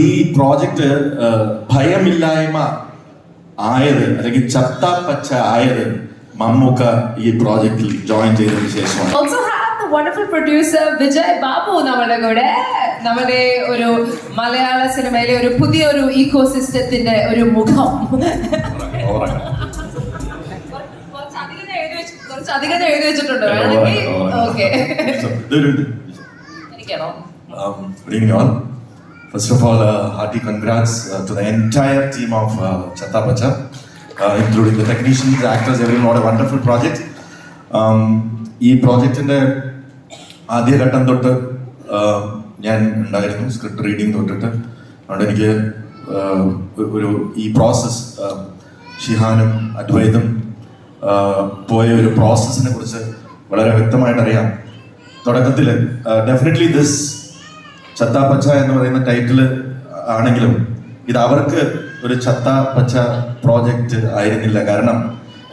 ഈ പ്രോജക്റ്റ് ഭയമില്ലായ്മ ആയത് അല്ലെങ്കിൽ ചത്ത പച്ച ആയത് മമ്മൂക്ക ഈ പ്രോജക്റ്റിൽ ജോയിൻ ചെയ്തതിനു ശേഷമാണ്. വണ്ടർഫുൾ പ്രൊഡ്യൂസർ വിജയ് ബാബു നമ്മുടെ കൂടെ. നമ്മുടെ ഒരു മലയാള സിനിമയിലെ ഒരു പുതിയ ഒരു ഈക്കോ സിസ്റ്റത്തിന്റെ ഒരു മുഖം കുറച്ചധികം എഴുതി വെച്ചിട്ടുണ്ട്. വേണമെങ്കിൽ ഓക്കെ എനിക്കാണോ First of all, uh, hearty congrats uh, to the entire team of uh, Chatta Pacha, uh, including the technicians, the actors, everyone. What a wonderful project. Um, ഈ പ്രോജക്റ്റിന്റെ ആദ്യഘട്ടം തൊട്ട് uh, ഞാൻ ഉണ്ടായിരുന്നു സ്ക്രിപ്റ്റ് റീഡിങ് തൊട്ടിട്ട് അതുകൊണ്ട് എനിക്ക് uh, ഒരു- ഈ പ്രോസസ്സ് ഷിഹാനും അദ്വൈതും uh, പോയ ഒരു പ്രോസസ്സിനെ കുറിച്ച് വളരെ വ്യക്തമായിട്ട് അറിയാം തുടക്കത്തിൽ ഡെഫിനറ്റ്ലി ദിസ് ചത്ത പച്ച എന്ന് പറയുന്ന ടൈറ്റിൽ ആണെങ്കിലും ഇത് അവർക്ക് ഒരു ചത്ത പച്ച പ്രോജക്റ്റ് ആയിരുന്നില്ല കാരണം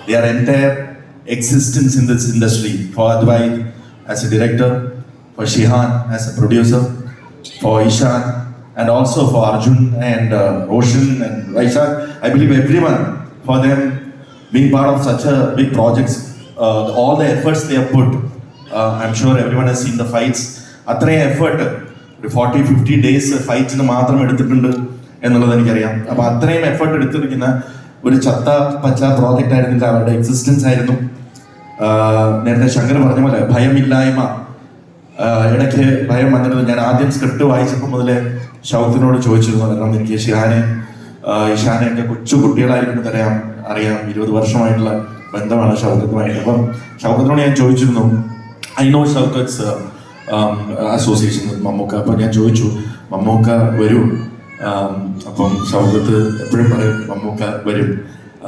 the are entire existence in this industry for Advait as a director for Shihan as a producer for Ishaan and also for Arjun and uh, Roshan and Vaishak. I believe everyone for them being part of such a big projects, uh, all the efforts they have put. Uh, I'm sure everyone has seen the fights. അത്രയും effort ഒരു forty fifty days ഫൈറ്റിന് മാത്രം എടുത്തിട്ടുണ്ട് എന്നുള്ളത് എനിക്കറിയാം. അപ്പൊ അത്രയും effort എടുത്തിരിക്കുന്ന ഒരു ചത്ത പച്ച പ്രോജക്റ്റ് ആയിരുന്നില്ല അവരുടെ എക്സിസ്റ്റൻസ് ആയിരുന്നു. നേരത്തെ ശങ്കർ പറഞ്ഞ പോലെ ഭയമില്ലായ്മ. ഇടയ്ക്ക് ഭയം വന്നിരുന്നു. ഞാൻ ആദ്യം സ്ക്രിപ്റ്റ് വായിച്ചപ്പോൾ മുതലേ ഷൗത്തിനോട് ചോദിച്ചിരുന്നു. കാരണം എനിക്ക് ഷിഹാനെ ആഹ് ഇഷാനെ എന്റെ കൊച്ചു കുട്ടികളായിരിക്കും തരാം അറിയാം. ഇരുപത് വർഷമായിട്ടുള്ള ബന്ധമാണ് ഷൗക്കത്തുമായിട്ട്. അപ്പം ഷൗക്കത്തിനോട് ഞാൻ ചോദിച്ചിരുന്നു I know Shoukath's association Mammookka. അപ്പം ഞാൻ ചോദിച്ചു മമ്മൂക്ക വരും? ആം, അപ്പം സൗഹൃദത്ത് എപ്പോഴും പറയും മമ്മൂക്ക വരും.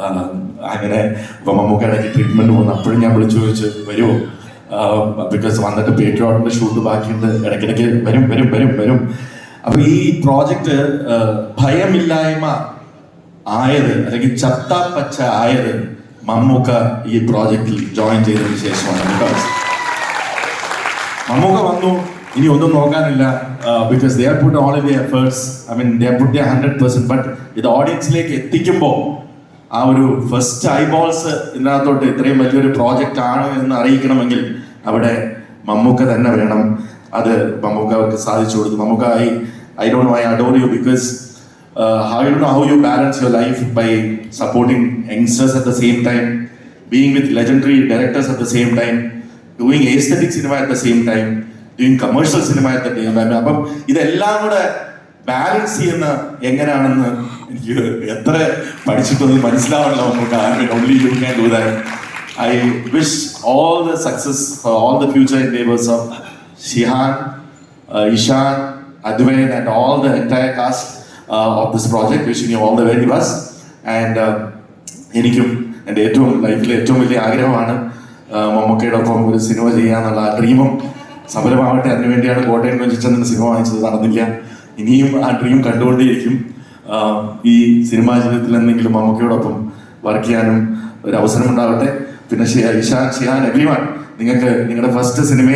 ആം, അങ്ങനെ ഇപ്പൊ മമ്മൂക്കയുടെ ട്രീറ്റ്മെന്റ് പോകുന്നു. അപ്പോഴും ഞാൻ വിളിച്ചു ചോദിച്ചു വരുമോ ബിക്കോസ് വന്നിട്ട് പേട്രിയോട്ടിന്റെ ഷൂട്ട് ബാക്കിയുണ്ട്. ഇടയ്ക്കിടയ്ക്ക് വരും വരും വരും വരും. അപ്പൊ ഈ പ്രോജക്റ്റ് ഭയമില്ലായ്മ ആയത് അല്ലെങ്കിൽ ചത്ത പച്ച ആയത് മമ്മൂക്ക ഈ പ്രോജക്റ്റിൽ ജോയിൻ ചെയ്തതിന് ശേഷമാണ്. ബിക്കോസ് മമ്മൂക്ക വന്നു. ഇനി ഒന്നും നോക്കാനില്ല. Because they are put all the efforts I mean they are put hundred percent but ഇത് ഓഡിയൻസിലേക്ക് എത്തിക്കുമ്പോൾ ആ ഒരു ഫസ്റ്റ് ഐബോൾസ് ഇതിനകത്തോട്ട് ഇത്രയും വലിയൊരു പ്രോജക്റ്റ് ആണ് എന്ന് അറിയിക്കണമെങ്കിൽ അവിടെ മമ്മൂക്ക തന്നെ വേണം. അത് മമ്മൂക്ക അവർക്ക് സാധിച്ചു കൊടുത്തു. Mammookka I I don't I adore you because how you know how you balance your life by supporting youngsters at the same time being with legendary directors at the same time doing aesthetic cinema at the same time doing commercial cinema at the same time അപ്പം ഇതെല്ലാം കൂടെ balance ചെയ്യുന്ന എങ്ങനെയാണെന്ന് എനിക്ക് എത്ര പഠിച്ചിട്ടൊന്നും മനസ്സിലാവണല്ലോ നമുക്ക് only you can do that I wish all the success for all the future endeavours of Shihan Ishaan Advain and all the entire cast of this project wishing you all the very best and എനിക്കും എന്റെ ഏറ്റവും ലൈഫിലെ ഏറ്റവും വലിയ ആഗ്രഹമാണ് മമ്മൂക്കയുടെ ഒപ്പം ഒരു സിനിമ ചെയ്യാന്നുള്ള ആ ഡ്രീമും സഫലമാവട്ടെ. അതിനുവേണ്ടിയാണ് കോട്ടയം കൊഞ്ചിച്ചെന്ന സിനിമ വാങ്ങിച്ചത്. നടന്നില്ല. ഇനിയും ആ ഡ്രീം കണ്ടുകൊണ്ടേയിരിക്കും. ഈ സിനിമാ ജീവിതത്തിൽ എന്തെങ്കിലും മമ്മൂക്കയോടൊപ്പം വർക്ക് ചെയ്യാനും ഒരു അവസരം ഉണ്ടാവട്ടെ പിന്നെ ഷിയാൻ ഷിയാൻ എവ്രിവാൻ നിങ്ങൾക്ക് നിങ്ങളുടെ ഫസ്റ്റ് സിനിമയിൽ